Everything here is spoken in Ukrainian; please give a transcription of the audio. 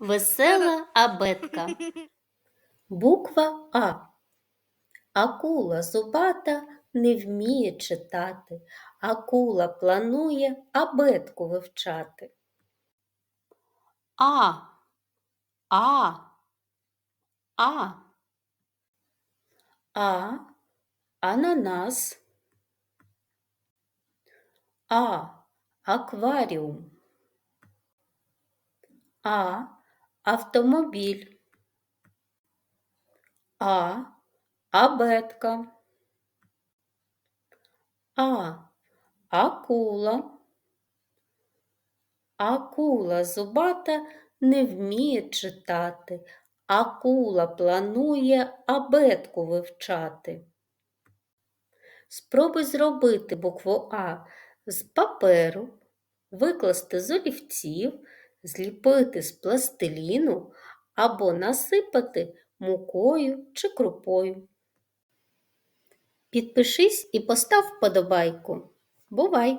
Весела абетка. Буква А. Акула зубата не вміє читати. Акула планує абетку вивчати. А. А. А. А. Ананас. А. Акваріум. А. Автомобіль. А. Абетка. А. Акула. Акула зубата не вміє читати. Акула планує абетку вивчати. Спробуй зробити букву А з паперу, викласти з олівців, зліпити з пластиліну або насипати мукою чи крупою. Підпишись і постав вподобайку. Бувай!